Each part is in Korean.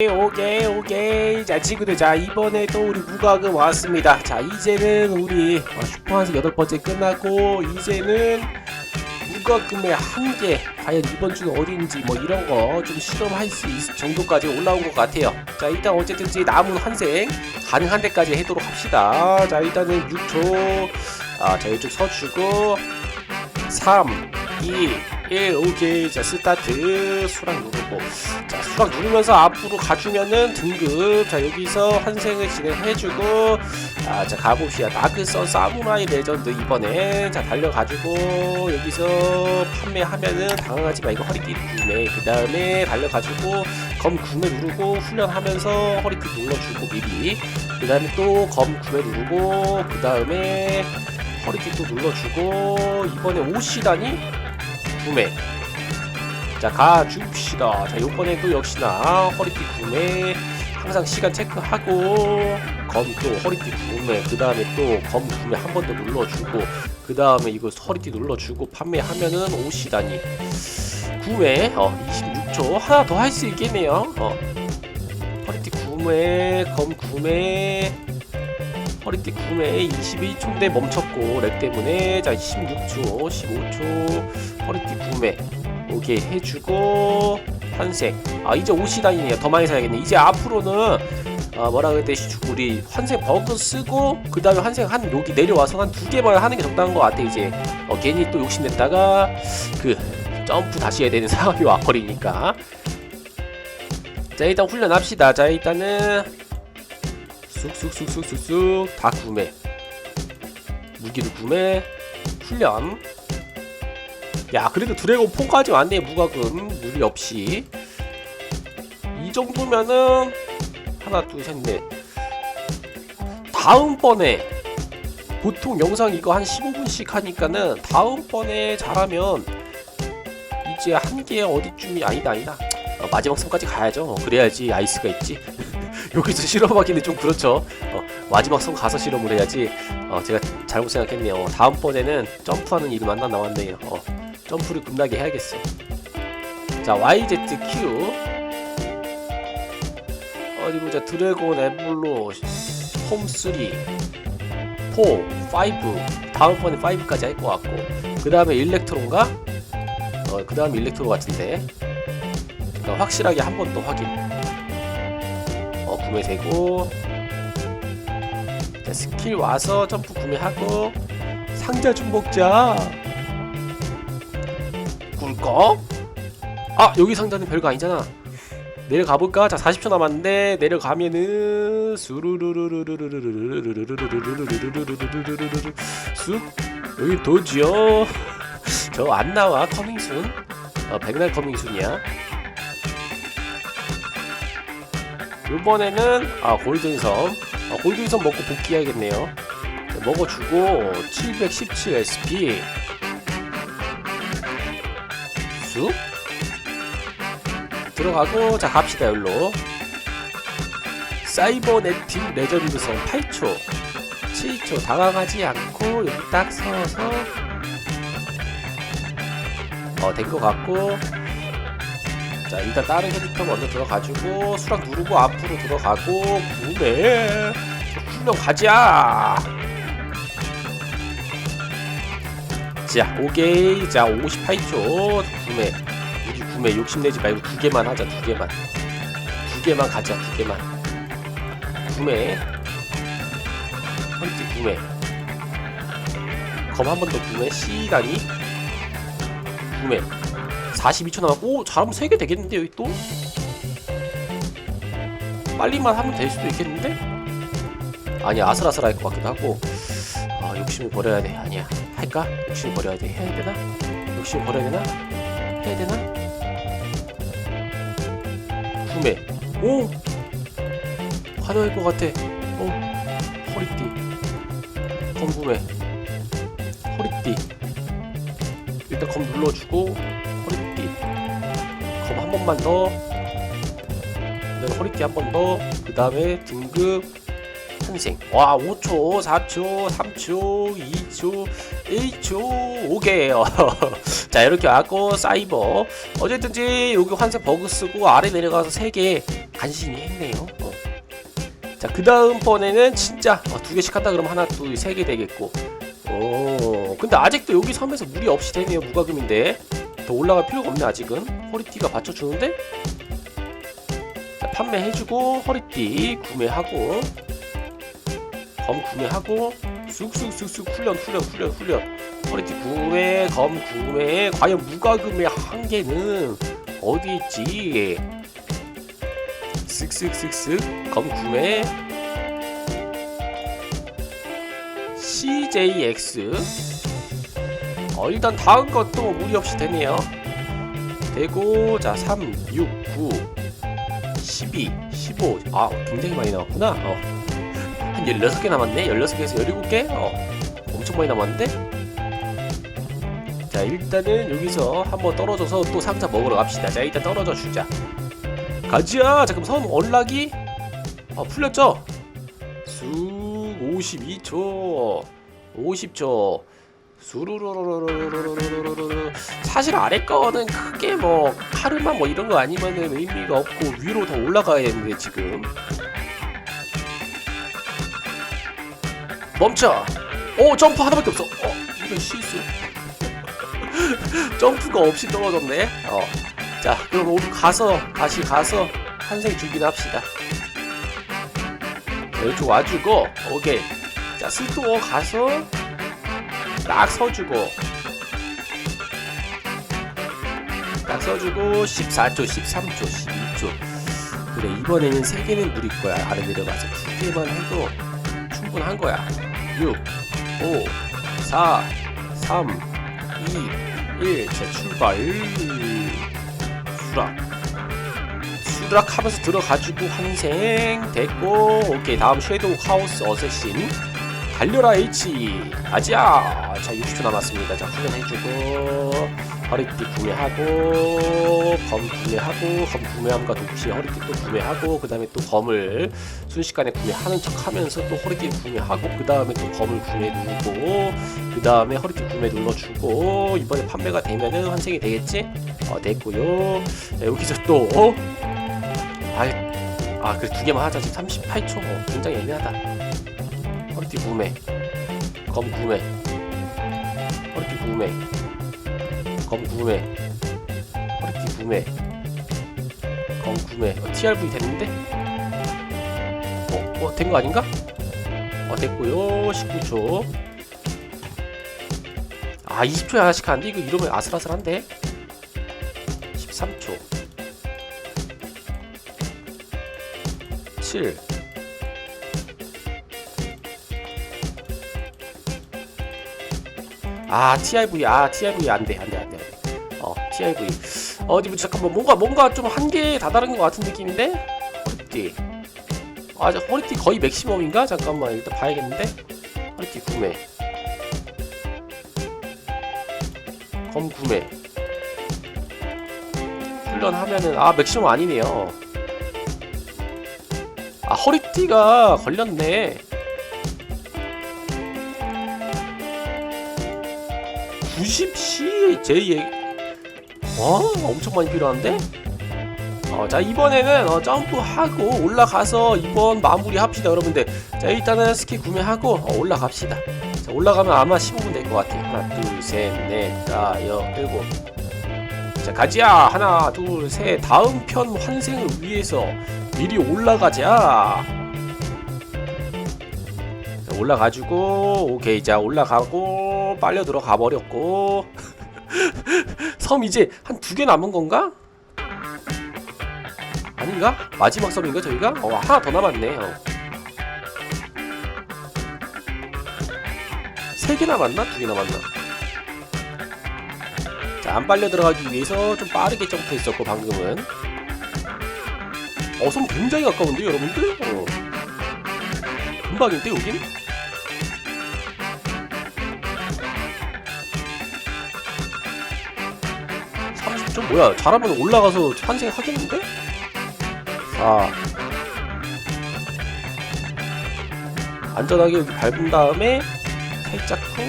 오케이 오케이. 자 친구들 자 이번에 또 우리 무과금 왔습니다. 자 이제는 우리 어, 슈퍼한스 여덟 번째 끝나고 이제는 무과금의 한계 과연 이번 주는 어딘지 뭐 이런 거 좀 실험할 수 있을 정도까지 올라온 것 같아요. 자 일단 어쨌든지 남은 환생 가능한 데까지 해도록 합시다. 자 일단은 6초. 아자 이쪽 서주고. 3 2 1 오케이. 자 스타트. 수락 누르고. 자 수락 누르면서 앞으로 가주면은 등급. 자 여기서 환생을 진행해주고. 아자 가봅시다. 다크선 사무라이 레전드 이번에. 자 달려가지고 여기서 판매하면은 당황하지 마. 이거 허리띠 구매. 그 다음에 달려가지고 검 구매 누르고 훈련하면서 허리띠 눌러주고 미리. 그 다음에 또 검 구매 누르고 그 다음에 허리띠 또 눌러주고 이번에 옷이다니 구매. 자 가줍시다. 자 요번에 또 역시나 허리띠 구매 항상 시간 체크하고 검 또 허리띠 구매 그 다음에 또 검 구매 한 번 더 눌러주고 그 다음에 이거 허리띠 눌러주고 판매하면은 옷이다니. 구매 어 26초 하나 더 할 수 있겠네요. 어. 허리띠 구매 검 구매 허리띠 구매 21초인데 멈췄고 렉 때문에 자 16초 15초 허리띠 구매 오케이 해주고 환생. 아 이제 옷이 다니네요. 더 많이 사야겠네. 이제 앞으로는 아 뭐라 그랬대 우리 환생 버그 쓰고 그 다음에 환생 한 여기 내려와서 한 두 개만 하는 게 적당한 것 같아 이제. 어 괜히 또 욕심냈다가 그 점프 다시 해야 되는 상황이 와버리니까. 자 일단 훈련합시다. 자 일단은 쑥쑥쑥쑥쑥쑥. 다 구매. 무기를 구매. 훈련. 야 그래도 드래곤 폰까지 왔네 무과금. 무리 없이. 이 정도면은 하나 둘셋넷. 다음번에 보통 영상 이거 한 15분씩 하니까는 다음번에 잘하면 이제 한 개 어디쯤이 아니다 아니다. 어, 마지막 선까지 가야죠. 그래야지 아이스가 있지 여기서 실험하기는 좀 그렇죠. 어, 마지막 선 가서 실험을 해야지. 어, 제가 잘못 생각했네요. 어, 다음번에는 점프하는 일이 만나 나왔네요. 어, 점프를 끝나게 해야겠어. 자, YZQ. 어디 보자. 드래곤 에블로 홈3 4 5 다음번에 5까지 할 것 같고 그 다음에 일렉트론가? 어, 그 다음 일렉트로 같은데 그러니까 확실하게 한 번 더 확인 어, 구매 되고 자, 스킬 와서 점프 구매하고 상자 좀 먹자 꿀꺽 아 여기 상자는 별거 아니잖아 내려가 볼까? 자 40초 남았는데 내려가면은 커밍순이야 이번에는 아 골든섬. 아, 골든섬 먹고 복귀해야겠네요. 자, 먹어주고 717 SP 쑥. 들어가고 자 갑시다 여기로. 사이버네틱 레전드섬 8초. 7초 당황하지 않고 여기 딱 서서. 어, 된 것 같고 자 일단 다른 캐릭터 먼저 들어가지고 수락 누르고 앞으로 들어가고 구매 훈련 가자. 자 오케이. 자 58초. 구매. 우리 구매 욕심내지 말고 두 개만 하자 두 개만. 두 개만 가자 두 개만. 구매. 헌트 구매. 검 한 번 더 구매. C단위 구매 42초 남았고 오 잘하면 3개 되겠는데 여기 또? 빨리만 하면 될 수도 있겠는데? 아니야 아슬아슬할 것 같기도 하고 아 욕심을 버려야 돼 아니야 할까? 욕심을 버려야 돼 해야 되나? 욕심을 버려야 되나? 해야 되나? 구매 오! 가능할 것 같아 어 허리띠 검 구매 허리띠 일단 검 눌러주고 번만 더 허리띠 한 번 더 그 다음에 등급 환생 와 5초 4초 3초 2초 1초 오케이 자 이렇게 하고 사이버 어쨌든지 여기 환생 버그 쓰고 아래 내려가서 3개 간신히 했네요. 어. 자, 그 다음번에는 진짜 어, 두 개씩 한다 그러면 하나, 둘, 세 개 되겠고. 오, 근데 아직도 여기 섬에서 무리 없이 되네요. 무과금인데. 더 올라갈 필요가 없네, 아직은. 허리띠가 받쳐주는데? 자, 판매해주고, 허리띠 구매하고, 검 구매하고, 쑥쑥쑥쑥 훈련, 훈련, 훈련, 훈련. 허리띠 구매, 검 구매. 과연 무과금의 한계는 어디 있지? 쓱쓱쓱쓱 검 구매 CJX 어 일단 다음 것도 무리 없이 되네요. 되고 자 3, 6, 9 12, 15 아 굉장히 많이 나왔구나. 어. 한 16개 남았네. 16개에서 17개? 어. 엄청 많이 남았는데? 자 일단은 여기서 한번 떨어져서 또 상자 먹으러 갑시다. 자 일단 떨어져 주자. 가자! 잠깐 섬 얼락이? 어 풀렸죠? 쑥 52초. 50초 수루루루루루루루루루루 사실 아래 거는 크게 뭐 카르마 뭐 이런 거 아니면은 의미가 없고 위로 더 올라가야 되는데 지금 멈춰 오 점프 하나밖에 없어 어 이건 실수 점프가 없이 떨어졌네 어자 그럼 우리 가서 다시 가서 환생 준비를 합시다 이쪽 와주고 오케이 자 스토어 가서 딱 서주고. 딱 서주고 14초 13초 12초. 그래 이번에는 3개는 누릴 거야. 아래 내려가서 2개만 해도 충분한 거야. 6 5 4 3 2 1 자 출발. 수락. 수락 하면서 들어가지고 환생 됐고. 오케이 다음 섀도우 하우스 어쌔신 달려라 H. 아지야 자 60초 남았습니다. 자 훈련해주고 허리띠 구매하고 검 구매하고 검 구매함과 동시에 허리띠 또 구매하고 그 다음에 또 검을 순식간에 구매하는 척 하면서 또 허리띠 구매하고 그 다음에 또 검을 구매 누르고 그 다음에 허리띠 구매 눌러주고 이번에 판매가 되면은 환생이 되겠지? 어 됐고요. 자, 여기서 또 어? 아이 아 그래 두 개만 하자. 지금 38초. 어, 굉장히 애매하다 허리띠 구매. 검 구매. 허리띠 구매. 검 구매. 허리띠 구매. 검 구매. 어, TRV 됐는데? 어? 어? 된 거 아닌가? 어 됐고요. 19초. 아 20초에 하나씩 하는데? 이거 이러면 아슬아슬한데? 13초. 7 아 TIV 아 TIV 안돼 안돼 안돼. 어 TIV 어디 뭐 잠깐만 뭔가 뭔가 좀 한계에 다다른 것 같은 느낌인데? 허리띠. 아저 허리띠 거의 맥시멈인가? 잠깐만 일단 봐야겠는데? 허리띠 구매. 검 구매. 훈련하면은 아 맥시멈 아니네요. 아 허리띠가 걸렸네 90C J에 와 엄청 많이 필요한데? 어, 자 이번에는 어, 점프하고 올라가서 이번 마무리 합시다 여러분들. 자 일단은 스키 구매하고 어, 올라갑시다. 자 올라가면 아마 15분 될 것 같아 하나 둘셋넷 다섯 일곱. 자 가지야 하나 둘 셋. 다음 편 환생을 위해서 미리 올라가자. 자, 올라가지고 오케이. 자 올라가고 빨려 들어가 버렸고 섬 이제 한 두 개 남은 건가? 아닌가? 마지막 섬인가 저희가? 어 하나 더 남았네 어. 세개 남았나? 두 개 남았나? 자 안 빨려 들어가기 위해서 좀 빠르게 점프했었고 방금은 어 섬 굉장히 가까운데 여러분들? 어. 금방인데 여긴? 좀 뭐야 잘하면 올라가서 환생 하겠는데? 자 안전하게 여기 밟은 다음에 살짝 후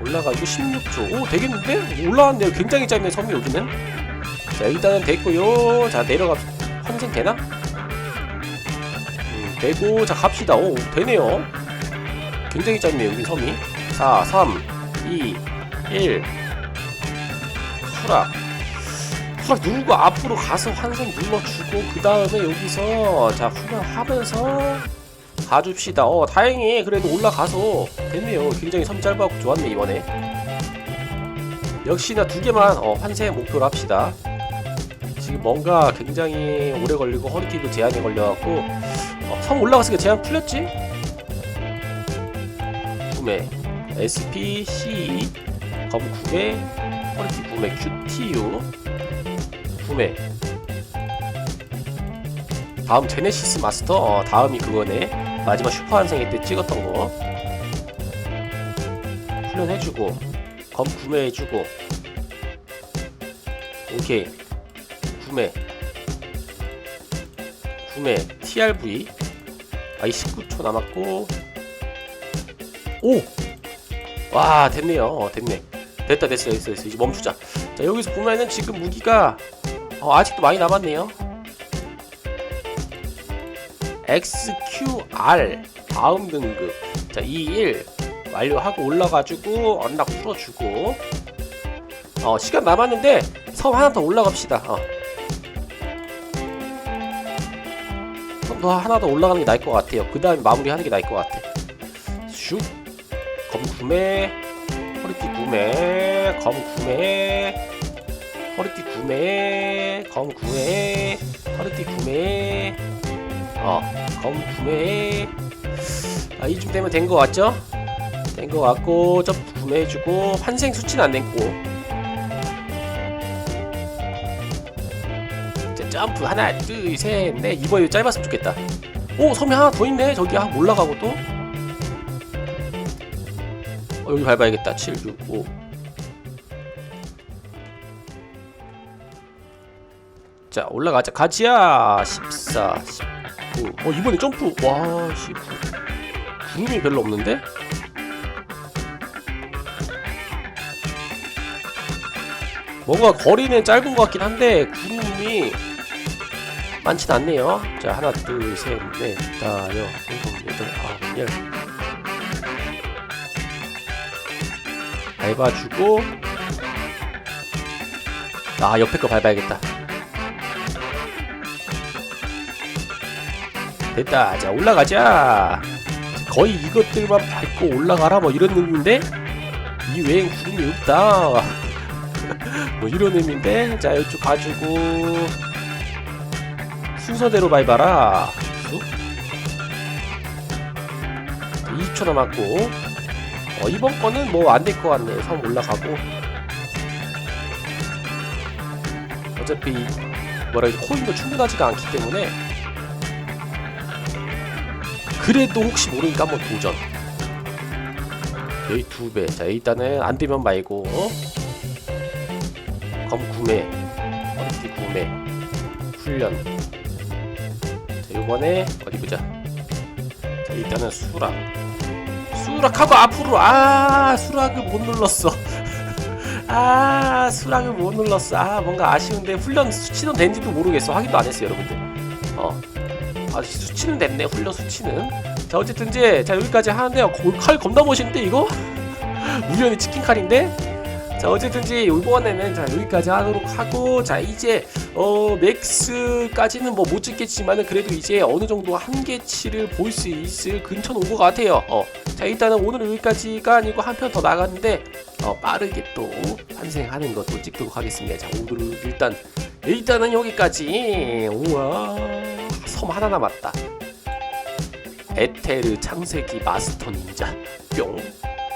올라가고 16초. 오 되겠는데? 올라왔네요. 굉장히 짧네 섬이 여기는 자 일단은 됐고요. 자 내려가 환생 되나? 음, 되고 자 갑시다. 오 되네요. 굉장히 짧네요 여기 섬이 4 3 2 1 수락 수락 누르고 앞으로 가서 환생 눌러주고 그 다음에 여기서 자 훈련하면서 가줍시다. 어 다행히 그래도 올라가서 됐네요. 굉장히 섬 짧아갖고 좋았네 이번에. 역시나 두 개만 어, 환생 목표로 합시다. 지금 뭔가 굉장히 오래 걸리고 허리띠도 제한이 걸려갖고 어, 섬 올라갔으니까 제한 풀렸지? 구매. SP, CE 검 구매. 허리띠 구매 QTU 구매. 다음 제네시스 마스터 어, 다음이 그거네. 마지막 슈퍼 환생회 때 찍었던 거. 훈련해주고 검 구매해주고. 오케이. 구매. 구매. TRV 아이 19초 남았고. 오! 와 됐네요. 어, 됐네 됐다 됐어 됐어 됐어. 이제 멈추자. 자 여기서 보면은 지금 무기가 어, 아직도 많이 남았네요. XQR 다음 등급. 자 21 완료하고 올라가지고 언락 풀어주고. 어 시간 남았는데 섬 하나 더 올라갑시다. 어. 섬더 하나 더 올라가는 게 나을 것 같아요. 그 다음에 마무리하는 게 나을 것 같아. 슉. 검 구매 구매 검 구매 허리띠 구매 검 구매 허리띠 구매. 어 검 구매. 아 이쯤 되면 된 거 같죠? 된 거 같고 점 구매해주고 환생 수치는 안 됐고. 자, 점프 하나 둘셋넷. 이번에 짧았으면 좋겠다. 오 섬이 하나 더 있네. 저기 한 올라가고 또 어, 여기 밟아야겠다. 7 6 5 자 올라가자. 가지야! 14 19 어 이번에 점프. 와19 구름이 별로 없는데? 뭔가 거리는 짧은 것 같긴 한데 구름이 많진 않네요. 자 하나 둘 셋 넷 다섯 일곱 여덟 아홉 열 밟아주고. 아 옆에 거 밟아야겠다. 됐다. 자 올라가자. 거의 이것들만 밟고 올라가라. 뭐 이런 의미인데? 이 외엔 구름이 없다. 뭐 이런 의미인데? 자 이쪽 가지고. 순서대로 밟아라. 쑥. 20초 남았고 어, 이번 거는 뭐 안 될 것 같네 섬 올라가고. 어차피 뭐라 해야지 코인도 충분하지가 않기 때문에 그래도 혹시 모르니까 한번 도전. 여기 두 배 자 일단은 안 되면 말고 검 구매. 허리띠 구매. 훈련. 자 요번에 어디 보자. 자 일단은 수락 수락하고 앞으로 아 수락을 못 눌렀어. 아 수락을 못 눌렀어. 아 뭔가 아쉬운데 훈련 수치는 된지도 모르겠어. 확인도 안 했어요 여러분들. 어. 아, 수치는 됐네 훈련 수치는. 자 어쨌든 이제 자 여기까지 하는데요. 고- 칼 겁나 멋있는데 이거? 우연히 치킨 칼인데 자 어쨌든지 이번에는 자 여기까지 하도록 하고 자 이제 어 맥스까지는 뭐 못 찍겠지만은 그래도 이제 어느 정도 한계치를 볼 수 있을 근처는 온것 같아요. 어 자 일단은 오늘은 여기까지가 아니고 한 편 더 나갔는데 어 빠르게 또 환생하는 것도 찍도록 하겠습니다. 자 오늘은 일단 일단은 여기까지. 우와 섬 하나 남았다. 에테르 창세기 마스터 닌자 뿅